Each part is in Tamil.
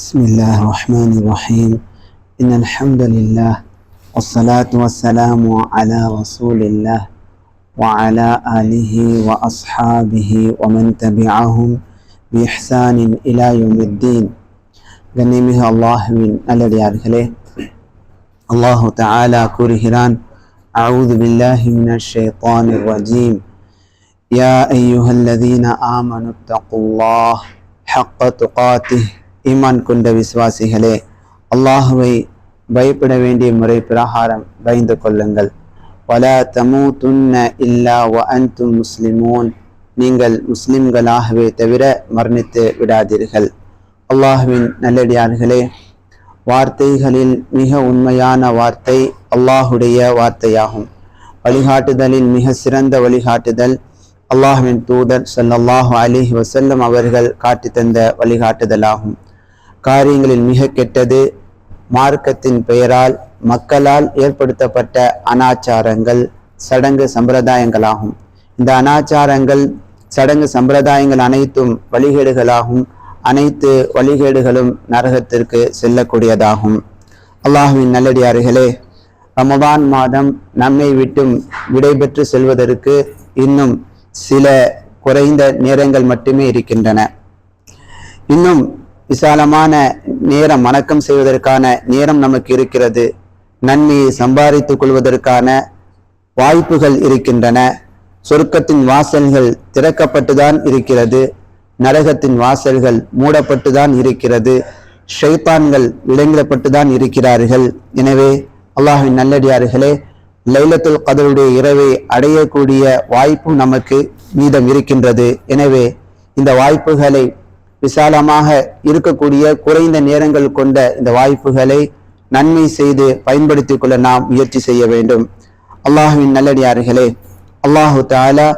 بسم الله الرحمن الرحيم. إن الحمد لله والصلاة والسلام على رسول الله وعلى آله وأصحابه ومن تبعهم بإحسان إلى يوم الدين. ഗണ്യമി അള്ളാഹുവിൻ അല്ലതയാർഹലെ الله تعالى كرهران. أعوذ بالله من الشيطان الرجيم. يا أيها الذين آمنوا اتقوا الله حق تقاته ஈமான் கொண்ட விசுவாசிகளே அல்லாஹுவை பயப்பட வேண்டிய முறை பிரகாரம் பயந்து கொள்ளுங்கள். பல தமூ துன்ன இல்லா வ அன்து முஸ்லிமூன். நீங்கள் முஸ்லிம்களாகவே தவிர மரணித்து விடாதீர்கள். அல்லாஹுவின் நல்லடியார்களே வார்த்தைகளில் மிக உண்மையான வார்த்தை அல்லாஹுடைய வார்த்தையாகும். வழிகாட்டுதலில் மிக சிறந்த வழிகாட்டுதல் அல்லாஹுவின் தூதர் சல்லாஹு அலிஹி வசல்லம் அவர்கள் காட்டி தந்த வழிகாட்டுதலாகும். காரியங்களில் மிக கெட்டது மார்க்கத்தின் பெயரால் மக்களால் ஏற்படுத்தப்பட்ட அனாச்சாரங்கள் சடங்கு சம்பிரதாயங்களாகும். இந்த அனாச்சாரங்கள் சடங்கு சம்பிரதாயங்கள் அனைத்தும் வழிகேடுகளாகும். அனைத்து வழிகேடுகளும் நரகத்திற்கு செல்லக்கூடியதாகும். அல்லாஹுவின் நல்லடியார்களே ரமதான் மாதம் நம்மை விட்டும் விடைபெற்று செல்வதற்கு இன்னும் சில குறைந்த நேரங்கள் மட்டுமே இருக்கின்றன. இன்னும் விசாலமான நேரம் வணக்கம் செய்வதற்கான நேரம் நமக்கு இருக்கிறது. நன்மையை சம்பாதித்துக் கொள்வதற்கான வாய்ப்புகள் இருக்கின்றன. சொர்க்கத்தின் வாசல்கள் திறக்கப்பட்டுதான் இருக்கிறது. நரகத்தின் வாசல்கள் மூடப்பட்டுதான் இருக்கிறது. ஷைத்தான்கள் விலங்கிடப்பட்டுதான் இருக்கிறார்கள். எனவே அல்லாஹின் நல்லடியார்களே லைலத்துல் கதருடைய இரவை அடையக்கூடிய வாய்ப்பும் நமக்கு மீதம் இருக்கின்றது. எனவே இந்த வாய்ப்புகளை விசாலமாக இருக்கக்கூடிய குறைந்த நேரங்கள் கொண்ட இந்த வாய்ப்புகளை நன்மை செய்து பயன்படுத்திக் கொள்ள நாம் முயற்சி செய்ய வேண்டும். அல்லாஹுவின் நல்லடியார்களே அல்லாஹு தாலா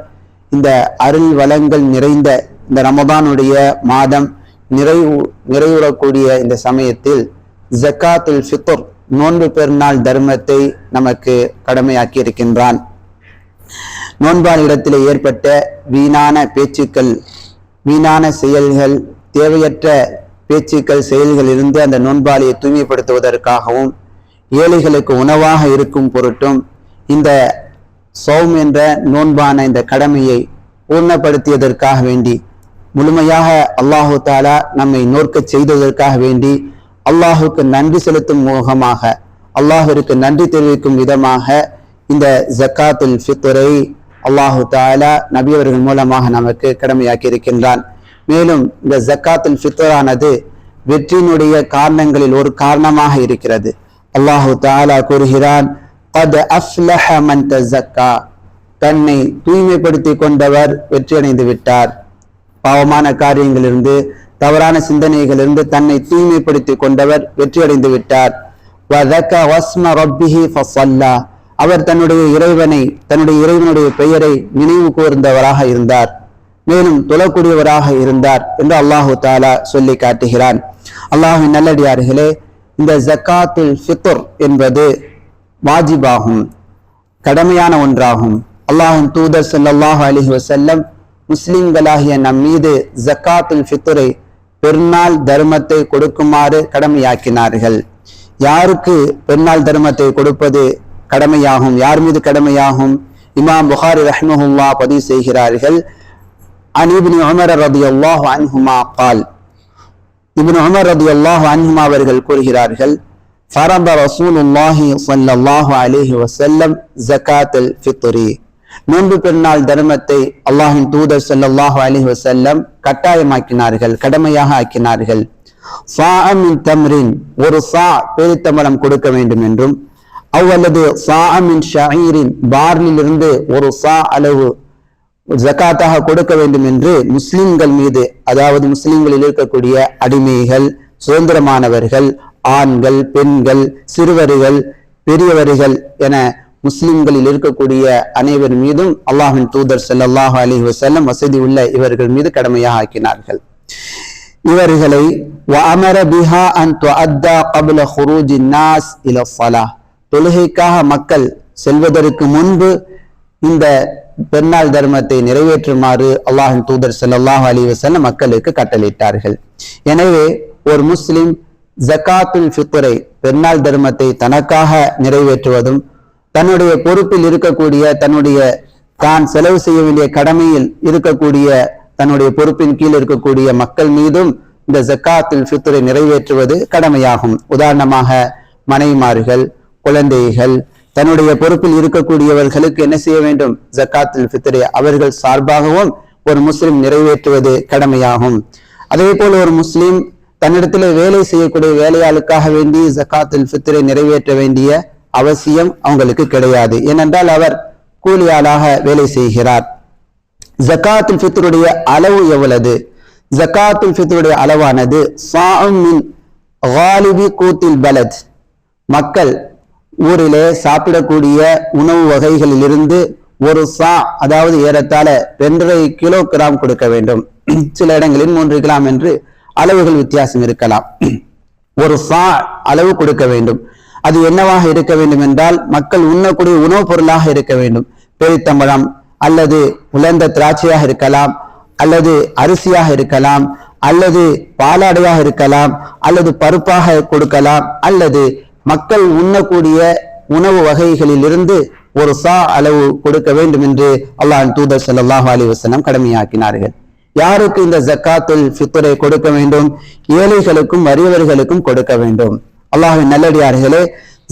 இந்த அருள் வளங்கள் நிறைந்த இந்த ரமதானுடைய மாதம் நிறைவு நிறைவுறக்கூடிய இந்த சமயத்தில் ஜக்காத்துல் ஃபித்ர் நோன்பு பெருநாள் தர்மத்தை நமக்கு கடமையாக்கி இருக்கின்றான் நோன்பான் இடத்திலே ஏற்பட்ட வீணான பேச்சுக்கள் வீணான செயல்கள் தேவையற்ற பேச்சுக்கள் செயல்கள் இருந்து அந்த நோன்பாளியை தூய்மைப்படுத்துவதற்காகவும் ஏழைகளுக்கு உணவாக இருக்கும் பொருட்டும் இந்த சௌம் என்ற நோன்பான இந்த கடமையை பூர்ணப்படுத்தியதற்காக வேண்டி முழுமையாக அல்லாஹு தாலா நம்மை நோர்க்க செய்ததற்காக வேண்டி அல்லாஹுக்கு நன்றி செலுத்தும் முகமாக அல்லாஹிற்கு நன்றி தெரிவிக்கும் விதமாக இந்த ஜக்காத்துல் ஃபித்ரை அல்லாஹு தாலா நபி அவர்கள் மூலமாக நமக்கு கடமையாக்கி இருக்கின்றான். மேலும் இந்த ஜக்காத்தின் ஃபித்ரானது வெற்றியினுடைய காரணங்களில் ஒரு காரணமாக இருக்கிறது. அல்லாஹு தாலா கூறுகிறான் தன்னை தூய்மைப்படுத்தி கொண்டவர் வெற்றியடைந்து விட்டார். பாவமான காரியங்களிலிருந்து தவறான சிந்தனைகளிலிருந்து தன்னை தூய்மைப்படுத்தி கொண்டவர் வெற்றியடைந்து விட்டார். அவர் தன்னுடைய இறைவனை தன்னுடைய இறைவனுடைய பெயரை நினைவு கூர்ந்தவராக இருந்தார். மேலும் தொழக்கூடியவராக இருந்தார் என்று அல்லாஹு தாலா சொல்லி காட்டுகிறான். அல்லாஹின் நல்லடியார்களே இந்த ஜக்காத்துல் ஃபித்ர் என்பது வாஜிபாகும் கடமையான ஒன்றாகும். அல்லாஹின் தூதர் சல்லாஹூ அலி வசல்லம் முஸ்லிம்களாகிய நம் மீது ஜக்காத்துல் ஃபித்ரை பெருநாள் தர்மத்தை கொடுக்குமாறு கடமையாக்கினார்கள். யாருக்கு பெருநாள் தர்மத்தை கொடுப்பது கடமையாகும் யார் மீது கடமையாகும் இமாம் புகாரி ரஹ்மஹுல்லா பதிவு செய்கிறார்கள் அனிபின் உமர் ரதி அல்லாஹு அன்ஹுமா கால் இபின் உமர் ரதி அல்லாஹு அன்ஹுமா அவர்கள் கூறுகிறார்கள் فرض رسول الله صلى الله عليه وسلم زكاة الفطر நோன்பு பெருநாள் தர்மத்தை அல்லாஹின் தூதர் சல்லாஹு அலிஹி வசல்லம் கட்டாயமாக்கினார்கள் கடமையாக ஆக்கினார்கள் சாஅமின் தம்ரின் ஒரு சா பேரித்தம்பரம் கொடுக்க வேண்டும் என்றும் அவ்வல்லது சாஅமின் ஷாயிரின் பார்லிலிருந்து ஒரு சா அளவு ஜக்காத்தாக கொடுக்க வேண்டும் என்று முஸ்லிம்கள் மீது அதாவது முஸ்லிம்களில் இருக்கக்கூடிய அடிமைகள் சுதந்திரமானவர்கள் ஆண்கள் பெண்கள் சிறுவர்கள் பெரியவர்கள் என முஸ்லிம்களில் இருக்கக்கூடிய அனைவர் மீதும் அல்லாஹின் தூதர் செல்லல்லாஹு அலி வசல்லம் வசதி உள்ள இவர்கள் மீது கடமையாக ஆக்கினார்கள். இவர்களை அமர பிஹா அன் துஅத்தா கபுல ஹுரூஜி நாஸ் இல ஃபலா தொழுகைக்காக மக்கள் செல்வதற்கு முன்பு இந்த பெருநாள் தர்மத்தை நிறைவேற்றுமாறு அல்லாஹின் தூதர் ஸல்லல்லாஹு அலி வசல்ல மக்களுக்கு கட்டளையிட்டார்கள். எனவே ஒரு முஸ்லிம் ஜக்காத்துல் ஃபித்ரை பெருநாள் தர்மத்தை தனக்காக நிறைவேற்றுவதும் தன்னுடைய பொறுப்பில் இருக்கக்கூடிய தன்னுடைய தான் செலவு செய்ய வேண்டிய கடமையில் இருக்கக்கூடிய தன்னுடைய பொறுப்பின் கீழ் இருக்கக்கூடிய மக்கள் மீதும் இந்த ஜக்காத்துல் ஃபித்ரை நிறைவேற்றுவது கடமையாகும். உதாரணமாக மனைமார்கள் குழந்தைகள் தன்னுடைய பொறுப்பில் இருக்கக்கூடியவர்களுக்கு என்ன செய்ய வேண்டும்? ஜக்காத்துல் ஃபித்ரை அவர்கள் சார்பாகவும் ஒரு முஸ்லிம் நிறைவேற்றுவது கடமையாகும். அதே போல் ஒரு முஸ்லிம் தன்னிடத்தில் வேலை செய்யக்கூடிய வேலையாளுக்காக வேண்டி ஜக்காத்தில் ஃபித்ரை நிறைவேற்ற வேண்டிய அவசியம் அவங்களுக்கு கிடையாது. ஏனென்றால் அவர் கூலியாளாக வேலை செய்கிறார். ஜக்காத்துல் ஃபித்ருடைய அளவு எவ்வளவு? ஜக்காத்துல் ஃபித்ருடைய அளவானது சாம் மின் கூத்தில் பலத். மக்கள் ஊரிலே சாப்பிடக்கூடிய உணவு வகைகளிலிருந்து ஒரு சா அதாவது ஏறத்தாழ ரெண்டரை கிலோ கிராம் கொடுக்க வேண்டும். சில இடங்களில் மூன்று கிராம் என்று அளவுகள் வித்தியாசம் இருக்கலாம். ஒரு சா அளவு கொடுக்க வேண்டும். அது என்னவாக இருக்க வேண்டும் என்றால் மக்கள் உண்ணக்கூடிய உணவுப் பொருளாக இருக்க வேண்டும். பெரித்தம்பழம் அல்லது உலர்ந்த திராட்சையாக இருக்கலாம் அல்லது அரிசியாக இருக்கலாம் அல்லது பாலாடையாக இருக்கலாம் அல்லது பருப்பாக கொடுக்கலாம் அல்லது மக்கள் உண்ணக்கூடிய உணவு வகைகளில் இருந்து ஒரு சா அளவு கொடுக்க வேண்டும் என்று அல்லாஹ் தூதர் சல்லாஹ் அலி வசனம் கடமையாக்கினார்கள். யாருக்கு இந்த ஜக்காத்துல் ஃபித்ரை கொடுக்க வேண்டும்? ஏழைகளுக்கும் வறியவர்களுக்கும் கொடுக்க வேண்டும். அல்லாஹின் நல்லடியார்களே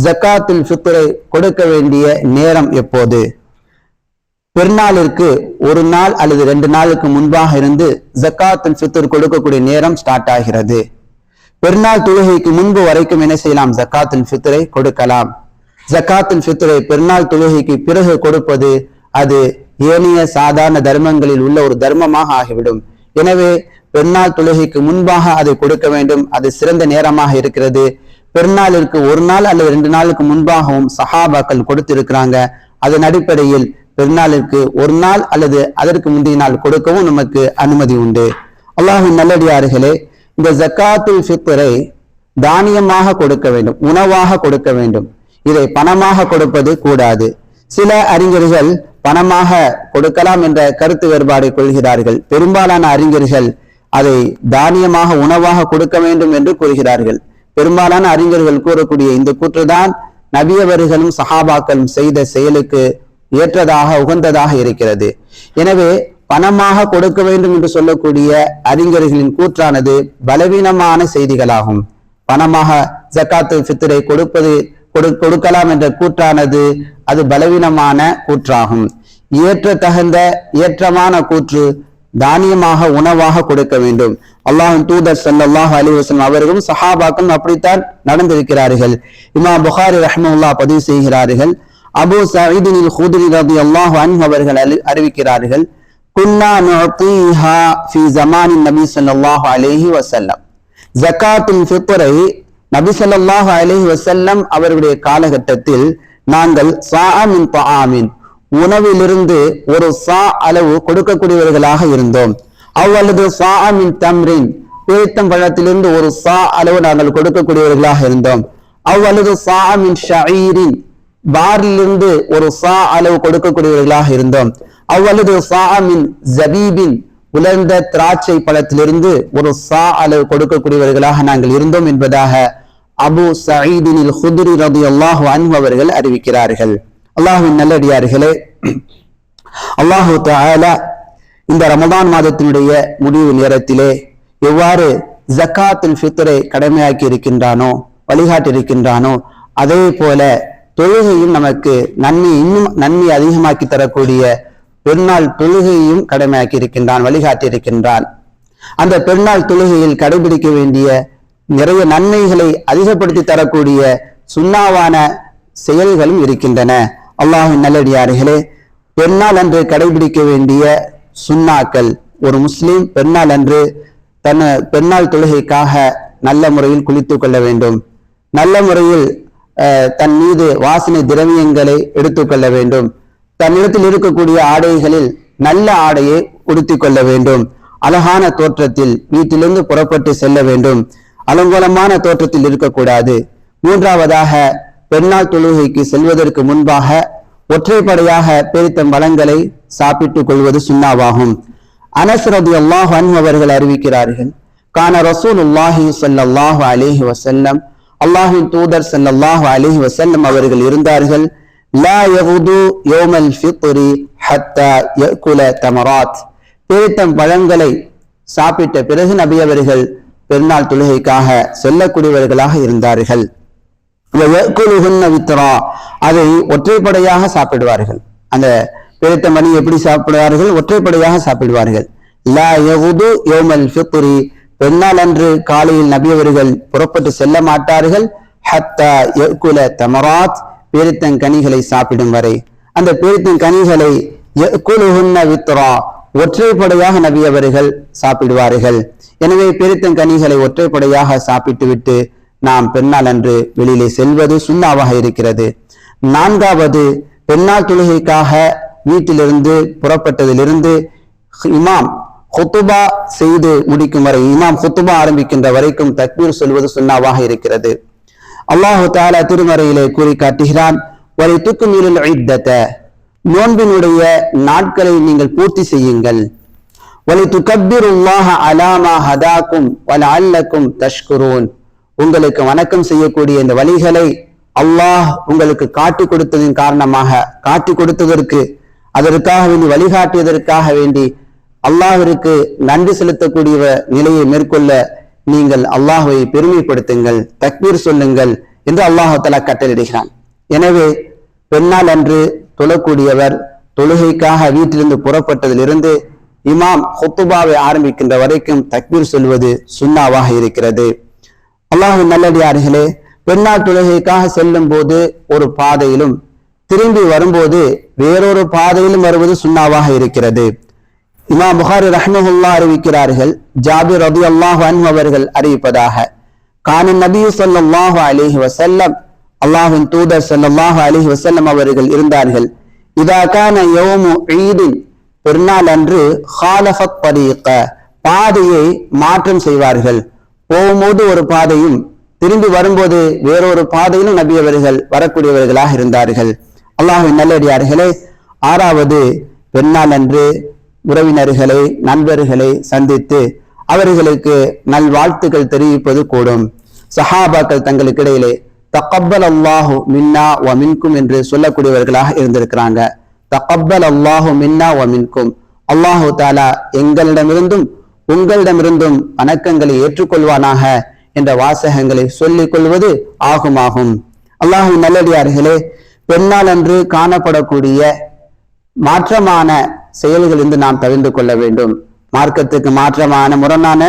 ஜக்காத்துல் ஃபித்ரை கொடுக்க வேண்டிய நேரம் எப்போது? பெருநாளிற்கு ஒரு நாள் அல்லது ரெண்டு நாளுக்கு முன்பாக இருந்து ஜக்காத்துல் ஃபித்ர் கொடுக்கக்கூடிய நேரம் ஸ்டார்ட் ஆகிறது. பெருநாள் தொழுகைக்கு முன்பு வரைக்கும் என்ன செய்யலாம்? ஜக்காத்துல் ஃபித்ரை கொடுக்கலாம். ஜக்காத்துல் ஃபித்ரை பெருநாள் தொழுகைக்கு பிறகு கொடுப்பது அது ஏனைய சாதாரண தர்மங்களில் உள்ள ஒரு தர்மமாக ஆகிவிடும். எனவே பெருநாள் தொழுகைக்கு முன்பாக அதை கொடுக்க வேண்டும். அது சிறந்த நேரமாக இருக்கிறது. பெருநாளிற்கு ஒரு நாள் அல்லது ரெண்டு நாளுக்கு முன்பாகவும் சஹாபாக்கள் கொடுத்திருக்கிறாங்க. அதன் அடிப்படையில் பெருநாளிற்கு ஒரு நாள் அல்லது அதற்கு முந்தைய நாள் கொடுக்கவும் நமக்கு அனுமதி உண்டு. அல்லாஹின் நல்லடியார்களே இந்த ஜக்காத்துல் ஃபித்ரை தானியமாக கொடுக்க வேண்டும் உணவாக கொடுக்க வேண்டும். இதை பணமாக கொடுப்பது கூடாது. சில அறிஞர்கள் பணமாக கொடுக்கலாம் என்ற கருத்து வேறுபாடு கொள்கிறார்கள். பெரும்பாலான அறிஞர்கள் அதை தானியமாக உணவாக கொடுக்க வேண்டும் என்று கூறுகிறார்கள். பெரும்பாலான அறிஞர்கள் கூறக்கூடிய இந்த கூற்றுதான் நபியவர்களும் சஹாபாக்களும் செய்த செயலுக்கு ஏற்றதாக உகந்ததாக இருக்கிறது. எனவே பணமாக கொடுக்க வேண்டும் என்று சொல்லக்கூடிய அறிஞர்களின் கூற்றானது பலவீனமான செய்திகளாகும். பணமாக ஜக்காத்து ஃபித்ரை கொடுப்பது கொடு- கொடுக்கலாம் என்ற கூற்றானது அது பலவீனமான கூற்றாகும். ஏற்ற தகுந்த ஏற்றமான கூற்று தானியமாக உணவாக கொடுக்க வேண்டும். அல்லாஹின் தூதர் சல்லாஹ் அலைஹி வஸல்லம் அவர்களும் சஹாபாக்கும் அப்படித்தான் நடந்திருக்கிறார்கள். இமாம் புகாரி ரஹ்மத்துல்லாஹ் பதிவு செய்கிறார்கள். அபூ சயீதின் ஹுத்ரி ரலியல்லாஹு அன்ஹு அவர்கள் அறி- அறிவிக்கிறார்கள். குன்னா நுஅத்தீஹா ஃபி ஜமானின் நபி ஸல்லல்லாஹு அலைஹி வஸல்லம். ஜகாத்துல் ஃபித்ரை நபி ஸல்லல்லாஹு அலைஹி வஸல்லம் அவர்களுடைய காலகட்டத்தில் நாங்கள் சாஅமின் தஆமின் உணவிலிருந்து ஒரு சா அளவு கொடுக்கக்கூடியவர்களாக இருந்தோம். அவ்வளவு சாஅமின் தம்ரின் பேரித்தம் பழத்திலிருந்து ஒரு சா அளவு நாங்கள் கொடுக்கக்கூடியவர்களாக இருந்தோம். அவ்வளவு சாஅமின் ஷஈரின் பாரிலிருந்து ஒரு சா அளவு கொடுக்கக்கூடியவர்களாக இருந்தோம். அவ்வளவு சாஅமின் ஜபீபின் உலர்ந்த திராட்சை பழத்திலிருந்து ஒரு சா அளவு கொடுக்கக்கூடியவர்களாக நாங்கள் இருந்தோம் என்பதாக அபு சயீதினில் ஹுதுரி ரலியல்லாஹு அன்பு அவர்கள் அறிவிக்கிறார்கள். அல்லாஹுவின் நல்லடியார்களே அல்லாஹு தாலா இந்த ரமதான் மாதத்தினுடைய முடிவு நேரத்திலே எவ்வாறு ஜக்காத்துல் ஃபித்ரை கடமையாக்கி இருக்கின்றானோ வழிகாட்டி இருக்கின்றானோ அதே போல தொழுகையும் நமக்கு நன்மை இன்னும் நன்மை அதிகமாக்கி தரக்கூடிய பெருநாள் தொழுகையும் கடமையாக்கி இருக்கின்றான் வழிகாட்டி இருக்கின்றான் அந்த பெருநாள் தொழுகையில் கடைபிடிக்க வேண்டிய நிறைய நன்மைகளை அதிகப்படுத்தி தரக்கூடிய சுண்ணாவான செயல்களும் இருக்கின்றன. அல்லாஹின் நல்லடியார்களே பெருநாள் அன்று கடைபிடிக்க வேண்டிய சுண்ணாக்கள் ஒரு முஸ்லீம் பெருநாள் அன்று தன் பெருநாள் தொழுகைக்காக நல்ல முறையில் குளித்து கொள்ள வேண்டும். நல்ல முறையில் அஹ், தன் மீது வாசனை திரவியங்களை எடுத்துக்கொள்ள வேண்டும். தன்னிடத்தில் இருக்கக்கூடிய ஆடைகளில் நல்ல ஆடையை உடுத்திக் கொள்ள வேண்டும். அழகான தோற்றத்தில் வீட்டிலிருந்து புறப்பட்டு செல்ல வேண்டும். அலங்கோலமான தோற்றத்தில் இருக்கக்கூடாது. மூன்றாவதாக பெண்ணால் தொழுகைக்கு செல்வதற்கு முன்பாக ஒற்றைப்படையாக பெருத்தம் வளங்களை சாப்பிட்டுக் கொள்வது சுண்ணாவாகும். அனசரதி அல்லாஹ் அல்லாஹ் அவர்கள் அறிவிக்கிறார்கள் கான ரசூலுல்லாஹி ஸல்லல்லாஹு அலிஹி வசல்லம் அல்லாஹின் தூதர் சல்லாஹு அலிஹி வசல்லம் அவர்கள் இருந்தார்கள். லா யகுது யோமல் ஃபித்ரி ஹத்தா யகுல தமராத் பேரித்தம் பழங்களை சாப்பிட்ட பிறகு நபி அவர்கள் பெருநாள் தொழுகைக்காக செல்லக்கூடியவர்களாக இருந்தார்கள். வயக்குலுஹுன்ன வித்ரா அதை ஒற்றைப்படையாக சாப்பிடுவார்கள். அந்த பிரித்த மணி எப்படி சாப்பிடுவார்கள்? ஒற்றைப்படையாக சாப்பிடுவார்கள். லா யகுது யோமல் ஃபித்ரி பெருநாள் அன்று காலையில் நபியவர்கள் புறப்பட்டு செல்ல மாட்டார்கள். ஹத்தா யகுல தமராத் பேரித்தங்கனிகளை சாப்பிடும் வரை அந்த பேரித்தங்கனிகளை யக்குலுஹுன்ன வித்ரா ஒற்றைப்படையாக நபி அவர்கள் சாப்பிடுவார்கள். எனவே பேரித்தங்கனிகளை ஒற்றைப்படையாக சாப்பிட்டுவிட்டு நாம் பெண்ணால் அன்று வெளியிலே செல்வது சுண்ணாவாக இருக்கிறது. நான்காவது பெண்ணால் தொழுகைக்காக வீட்டிலிருந்து புறப்பட்டதிலிருந்து இமாம் ஹுத்துபா செய்து முடிக்கும் வரை இமாம் ஹுத்துபா ஆரம்பிக்கின்ற வரைக்கும் தக்பீர் சொல்வது சுண்ணாவாக இருக்கிறது. அல்லாஹு தாலா திருமறையிலே கூறி காட்டுகிறான் வரை துக்குமீரில் நோன்பினுடைய நாட்களை நீங்கள் பூர்த்தி செய்யுங்கள். வலை துக்கப்பிருல்லாஹ அலாமா ஹதாக்கும் வல அல்லக்கும் தஷ்குரூன். உங்களுக்கு வணக்கம் செய்யக்கூடிய இந்த வழிகளை அல்லாஹ் உங்களுக்கு காட்டி கொடுத்ததின் காரணமாக காட்டி கொடுத்ததற்கு அதற்காக வேண்டி வழிகாட்டியதற்காக வேண்டி அல்லாஹிற்கு நன்றி செலுத்தக்கூடிய நிலையை மேற்கொள்ள நீங்கள் அல்லாஹுவை பெருமைப்படுத்துங்கள் தக்பீர் சொல்லுங்கள் என்று அல்லாஹு தலா கட்டளிடுகிறான் எனவே பெண்ணால் அன்று தொழக்கூடியவர் தொழுகைக்காக வீட்டிலிருந்து புறப்பட்டதிலிருந்து இமாம் ஹொத்துபாவை ஆரம்பிக்கின்ற வரைக்கும் தக்பீர் சொல்வது சுண்ணாவாக இருக்கிறது. அல்லாஹு நல்லடியார்களே பெண்ணால் தொழுகைக்காக செல்லும் போது ஒரு பாதையிலும் திரும்பி வரும்போது வேறொரு பாதையிலும் வருவது சுண்ணாவாக இருக்கிறது. இமாம் புகாரி ரஹ்மஹுல்லா அறிவிக்கிறார்கள். ஜாபிர் ரதி அல்லாஹு அன்ஹு அவர்கள் அறிவிப்பதாக. கான நபி சொல்லாஹு அலிஹி வசல்லம் அல்லாஹின் தூதர் சொல்லாஹு அலிஹி வசல்லம் அவர்கள் இருந்தார்கள். இதாக்கான யோமு ஈதின் பெருநாள் அன்று ஹாலஃபத் பதியக்க பாதையை மாற்றம் செய்வார்கள். போகும்போது ஒரு பாதையும் திரும்பி வரும்போது வேறொரு பாதையிலும் நபி அவர்கள் வரக்கூடியவர்களாக இருந்தார்கள். அல்லாஹின் நல்லடியார்களே ஆறாவது பெருநாள் அன்று உறவினர்களை நண்பர்களை சந்தித்து அவர்களுக்கு நல்வாழ்த்துக்கள் தெரிவிப்பது கூடும். சஹாபாக்கள் தங்களுக்கு இடையிலே தக்கப்பல் அல்லாஹு மின்னா வ மின்கும் என்று சொல்லக்கூடியவர்களாக இருந்திருக்கிறாங்க. தக்கப்பல் அல்லாஹு மின்னா வ மின்கும் அல்லாஹு தாலா எங்களிடமிருந்தும் உங்களிடமிருந்தும் வணக்கங்களை ஏற்றுக்கொள்வானாக என்ற வாசகங்களை சொல்லிக் கொள்வது ஆகுமாகும். அல்லாஹு நல்லடியார்களே பெண்ணால் அன்று காணப்படக்கூடிய மாற்றமான செயல்களிலிருந்து நாம் தவிர்ந்து கொள்ள வேண்டும். மார்க்கத்துக்கு மாற்றமான முரணான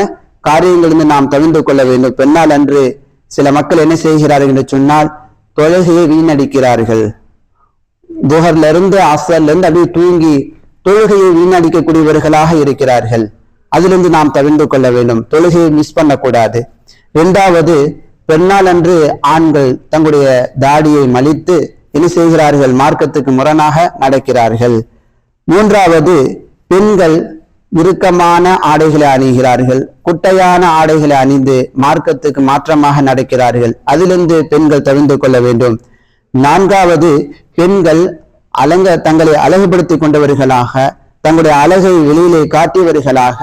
காரியங்களிலிருந்து நாம் தவிர்ந்து கொள்ள வேண்டும். பெண்ணால் அன்று சில மக்கள் என்ன செய்கிறார்கள் என்று சொன்னால் தொழுகையை வீணடிக்கிறார்கள். துகர்ல இருந்து அசர்ல இருந்து அப்படியே தூங்கி தொழுகையை வீணடிக்கக்கூடியவர்களாக இருக்கிறார்கள். அதிலிருந்து நாம் தவிர்ந்து கொள்ள வேண்டும். தொழுகையை மிஸ் பண்ணக்கூடாது. இரண்டாவது பெண்ணால் அன்று ஆண்கள் தங்களுடைய தாடியை மலித்து என்ன செய்கிறார்கள்? மார்க்கத்துக்கு முரணாக நடக்கிறார்கள். மூன்றாவது பெண்கள் இறுக்கமான ஆடைகளை அணிகிறார்கள். குட்டையான ஆடைகளை அணிந்து மார்க்கத்துக்கு மாற்றமாக நடக்கிறார்கள். அதிலிருந்து பெண்கள் தவிர்ந்து கொள்ள வேண்டும். நான்காவது பெண்கள் அலங்க தங்களை அழகுபடுத்திக் கொண்டவர்களாக தங்களுடைய அழகை வெளியிலே காட்டியவர்களாக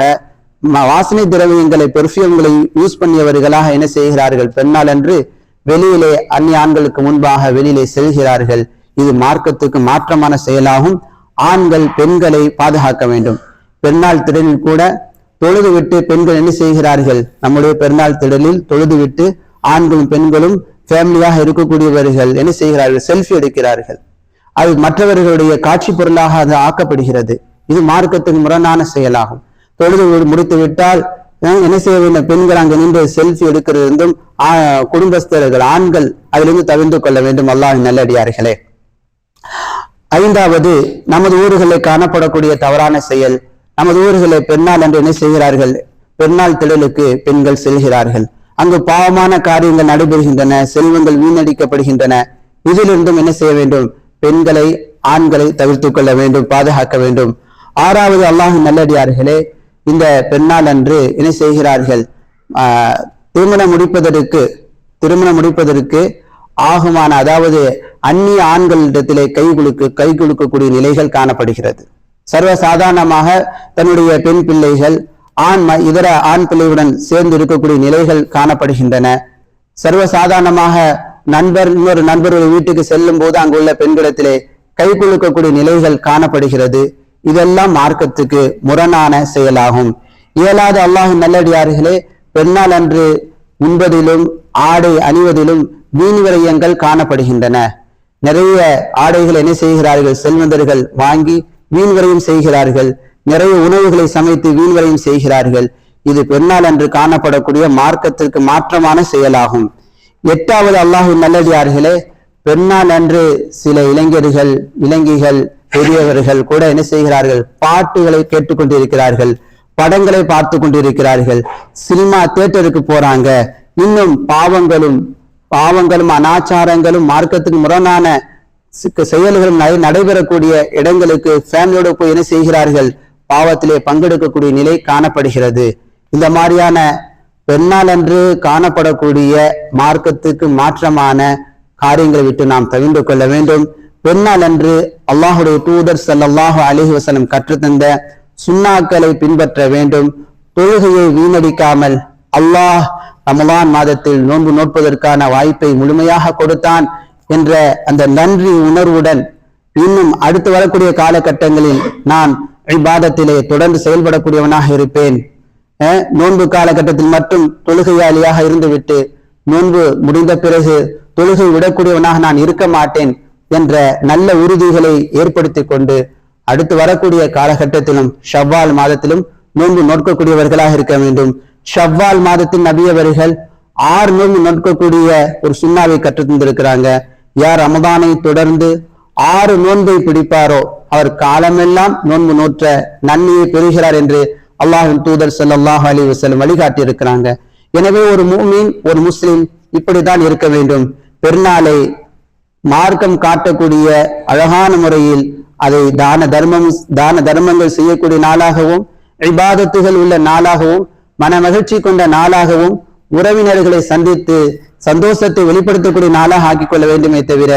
வாசனை திரவியங்களை பெர்ஃபியூம்களை யூஸ் பண்ணியவர்களாக என்ன செய்கிறார்கள்? பெண்ணால் அன்று வெளியிலே அந்நிய ஆண்களுக்கு முன்பாக வெளியிலே செல்கிறார்கள். இது மார்க்கத்துக்கு மாற்றமான செயலாகும். ஆண்கள் பெண்களை பாதுகாக்க வேண்டும். பெருநாள் திடலில் கூட தொழுது விட்டு பெண்கள் என்ன செய்கிறார்கள்? நம்முடைய பெருநாள் திடலில் தொழுது விட்டு ஆண்களும் பெண்களும் ஃபேமிலியாக இருக்கக்கூடியவர்கள் என்ன செய்கிறார்கள்? செல்ஃபி எடுக்கிறார்கள். அது மற்றவர்களுடைய காட்சி பொருளாக அது ஆக்கப்படுகிறது. இது மார்க்கத்துக்கு முரணான செயலாகும். தொழுது முடித்து விட்டால் என்ன செய்ய வேண்டும்? பெண்கள் அங்கு நின்று செல்ஃபி எடுக்கிறதும் குடும்பஸ்தர்கள் ஆண்கள் அதிலிருந்து தவிர்த்து கொள்ள வேண்டும். அல்லாஹ் நல்லடியார்களே. ஐந்தாவது நமது ஊர்களில் காணப்படக்கூடிய தவறான செயல் நமது ஊர்களை பெண்ணால் என்று என்ன செய்கிறார்கள்? பெண்ணால் திடலுக்கு பெண்கள் செல்கிறார்கள். அங்கு பாவமான காரியங்கள் நடைபெறுகின்றன செல்வங்கள் வீணடிக்கப்படுகின்றன. இதிலிருந்தும் என்ன செய்ய வேண்டும்? பெண்களை ஆண்களை தவிர்த்து கொள்ள வேண்டும் பாதுகாக்க வேண்டும். ஆறாவது அல்லாஹ் நல்லடியார்களே இந்த பெண்ணால் அன்று என்ன செய்கிறார்கள்? ஆஹ், திருமணம் முடிப்பதற்கு திருமணம் முடிப்பதற்கு ஆகுமான அதாவது அந்நிய ஆண்களிடத்திலே கை குலுக்கு கை குலுக்கக்கூடிய நிலைகள் காணப்படுகிறது. சர்வ சாதாரணமாக தன்னுடைய பெண் பிள்ளைகள் ஆண் ம- இதர ஆண் பிள்ளையுடன் சேர்ந்து இருக்கக்கூடிய நிலைகள் காணப்படுகின்றன. சர்வசாதாரணமாக நண்பர் இன்னொரு நண்பர்கள் வீட்டுக்கு செல்லும் போது அங்குள்ள பெண்களிடத்திலே கை குலுக்கக்கூடிய நிலைகள் காணப்படுகிறது. இதெல்லாம் மார்க்கத்துக்கு முரணான செயலாகும். இயலாத அல்லாஹின் நல்லடியார்களே பெண்ணால் அன்று உண்பதிலும் ஆடை அணிவதிலும் வீண் விரயங்கள் காணப்படுகின்றன. நிறைய ஆடைகள் என்ன செய்கிறார்கள்? செல்வந்தர்கள் வாங்கி வீண் விரயம் செய்கிறார்கள். நிறைய உணவுகளை சமைத்து வீண் விரயம் செய்கிறார்கள். இது பெண்ணால் அன்று காணப்படக்கூடிய மார்க்கத்திற்கு மாற்றமான செயலாகும். எட்டாவது அல்லாஹின் நல்லடியார்களே பெண்ணால் அன்று சில இளைஞர்கள் இலங்கைகள் பெரியவர்கள் கூட என்ன செய்கிறார்கள்? பாட்டுகளை கேட்டுக்கொண்டிருக்கிறார்கள். படங்களை பார்த்து கொண்டிருக்கிறார்கள். சினிமா தியேட்டருக்கு போறாங்க. இன்னும் பாவங்களும் பாவங்களும் அனாச்சாரங்களும் மார்க்கத்துக்கு முரணான செயல்களும் நடைபெறக்கூடிய இடங்களுக்கு ஃபேமிலியோட போய் என்ன செய்கிறார்கள்? பாவத்திலே பங்கெடுக்கக்கூடிய நிலை காணப்படுகிறது. இந்த மாதிரியான பெண்ணால் அன்று காணப்படக்கூடிய மார்க்கத்துக்கு மாற்றமான காரியங்களை விட்டு நாம் தவிர்ந்து கொள்ள வேண்டும். பெண்ணால் அன்று அல்லாஹுடைய தூதர் சல்லாஹு அலிஹி வசனம் கற்றுத்தந்த சுண்ணாக்களை பின்பற்ற வேண்டும். தொழுகையை வீணடிக்காமல் அல்லாஹ் ரமலான் மாதத்தில் நோன்பு நோட்பதற்கான வாய்ப்பை முழுமையாக கொடுத்தான் என்ற அந்த நன்றி உணர்வுடன் இன்னும் அடுத்து வரக்கூடிய காலகட்டங்களில் நான் இபாதத்திலே தொடர்ந்து செயல்படக்கூடியவனாக இருப்பேன். அஹ், நோன்பு காலகட்டத்தில் மட்டும் தொழுகையாளியாக இருந்துவிட்டு நோன்பு முடிந்த பிறகு தொழுகை விடக்கூடியவனாக நான் இருக்க மாட்டேன். என்ற நல்ல உறுதிகளை ஏற்படுத்தி கொண்டு அடுத்து வரக்கூடிய காலகட்டத்திலும் ஷவ்வால் மாதத்திலும் நோன்பு நோக்கக்கூடியவர்களாக இருக்க வேண்டும். ஷவ்வால் மாதத்தின் நபியவர்கள் ஆறு நோன்பு நோட்கக்கூடிய ஒரு சுண்ணாவை கற்றுத் தந்திருக்கிறாங்க. யார் ரமதானை தொடர்ந்து ஆறு நோன்பை பிடிப்பாரோ அவர் காலமெல்லாம் நோன்பு நோற்ற நன்மையை பெறுகிறார் என்று அல்லாஹின் தூதர் சல்லாஹ் அலி வசலம் வழிகாட்டி இருக்கிறாங்க எனவே ஒரு மூமின் ஒரு முஸ்லிம் இப்படித்தான் இருக்க வேண்டும். பெருநாளை மார்க்கம் காட்டக்கூடிய அழகான முறையில் அதை தான தர்மம் தான தர்மங்கள் செய்யக்கூடிய நாளாகவும் இபாதத்துகள் உள்ள நாளாகவும் மன மகிழ்ச்சி கொண்ட நாளாகவும் உறவினர்களை சந்தித்து சந்தோஷத்தை வெளிப்படுத்தக்கூடிய நாளாக ஆக்கிக் கொள்ள வேண்டுமே தவிர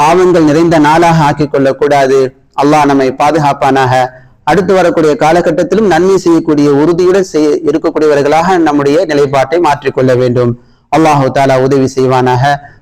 பாவங்கள் நிறைந்த நாளாக ஆக்கிக் கொள்ளக்கூடாது அல்லாஹ் நம்மை பாதுகாப்பானாக. அடுத்து வரக்கூடிய காலகட்டத்திலும் நன்மை செய்யக்கூடிய உறுதியுடன் செய்ய இருக்கக்கூடியவர்களாக நம்முடைய நிலைப்பாட்டை மாற்றிக்கொள்ள வேண்டும். அல்லாஹு தாலா உதவி செய்வானாக.